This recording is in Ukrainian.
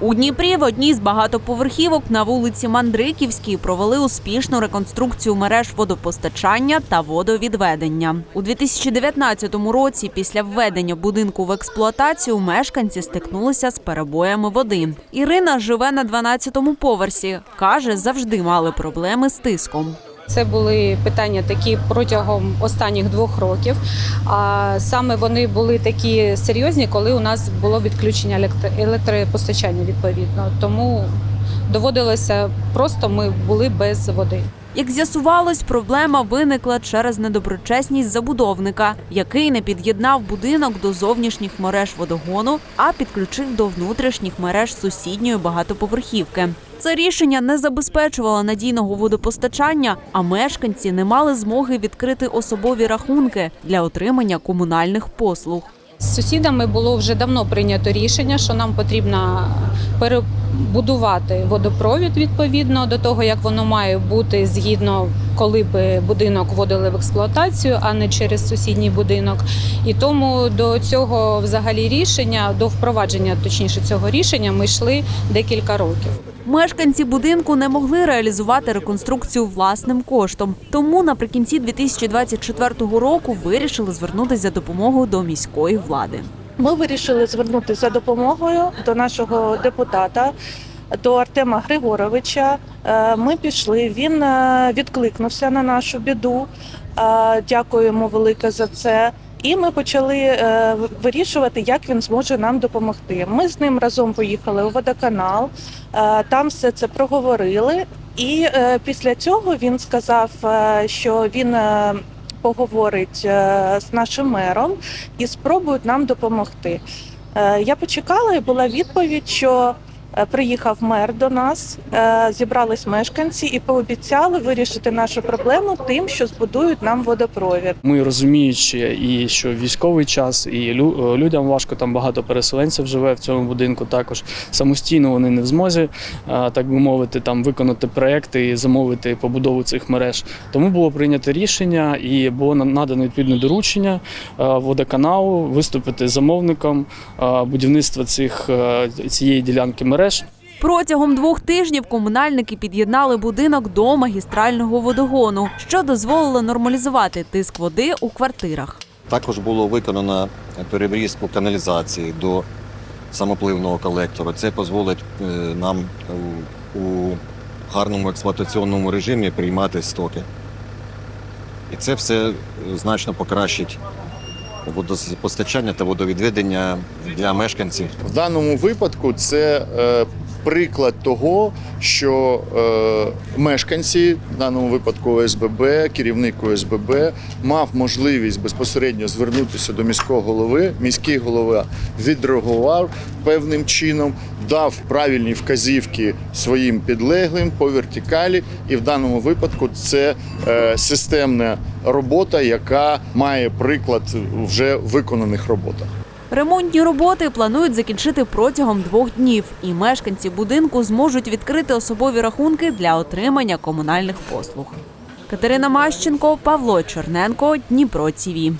У Дніпрі в одній з багатоповерхівок на вулиці Мандриківській провели успішну реконструкцію мереж водопостачання та водовідведення. У 2019 році, після введення будинку в експлуатацію, мешканці стикнулися з перебоями води. Ірина живе на 12-му поверсі. каже, завжди мали проблеми з тиском. Це були питання такі протягом останніх двох років. А саме вони були такі серйозні, коли у нас було відключення електропостачання відповідно. Тому доводилося просто ми були без води. Як з'ясувалось, проблема виникла через недоброчесність забудовника, який не під'єднав будинок до зовнішніх мереж водогону, а підключив до внутрішніх мереж сусідньої багатоповерхівки. Це рішення не забезпечувало надійного водопостачання, а мешканці не мали змоги відкрити особові рахунки для отримання комунальних послуг. З сусідами було вже давно прийнято рішення, що нам потрібно перебудувати водопровід відповідно до того, як воно має бути згідно, коли би будинок вводили в експлуатацію, а не через сусідній будинок. І тому до цього взагалі рішення, до впровадження точніше цього рішення, ми йшли декілька років. Мешканці будинку не могли реалізувати реконструкцію власним коштом. Тому наприкінці 2024 року вирішили звернутися за допомогою до міської влади. Ми вирішили звернутися за допомогою до нашого депутата, до Артема Григоровича. Е, Ми пішли. Він е, відкликнувся на нашу біду. Е, Дякуємо велике за це. І ми почали вирішувати, як він зможе нам допомогти. Ми з ним разом поїхали у водоканал, там все це проговорили. І після цього він сказав, що він поговорить е, з нашим мером і спробують нам допомогти. Е, Я почекала, і була відповідь, що приїхав мер до нас, е, зібрались мешканці і пообіцяли вирішити нашу проблему тим, що збудують нам водопровід. Ми розуміючи, і що військовий час, і лю- людям важко там багато переселенців живе в цьому будинку. Також самостійно вони не в змозі, так би мовити, там виконати проекти і замовити побудову цих мереж. Тому було прийнято рішення і було на- надано відповідне доручення водоканалу виступити замовником будівництва цих цієї ділянки мереж. Протягом двох тижнів комунальники під'єднали будинок до магістрального водогону, що дозволило нормалізувати тиск води у квартирах. Також було виконано перебрізку каналізації до самопливного колектора. Це дозволить е, нам у, у гарному експлуатаційному режимі приймати стоки. І це все значно покращить водопостачання та водовідведення для мешканців. В даному випадку це е, приклад того, що е, мешканці, в даному випадку ОСББ, керівник ОСББ, мав можливість безпосередньо звернутися до міського голови. Міський голова відреагував певним чином, дав правильні вказівки своїм підлеглим по вертикалі, і в даному випадку це е, системна робота, яка має приклад вже виконаних роботах. Ремонтні роботи планують закінчити протягом двох днів, і мешканці будинку зможуть відкрити особові рахунки для отримання комунальних послуг. Катерина Мащенко, Павло Черненко, Дніпро ТІВІ.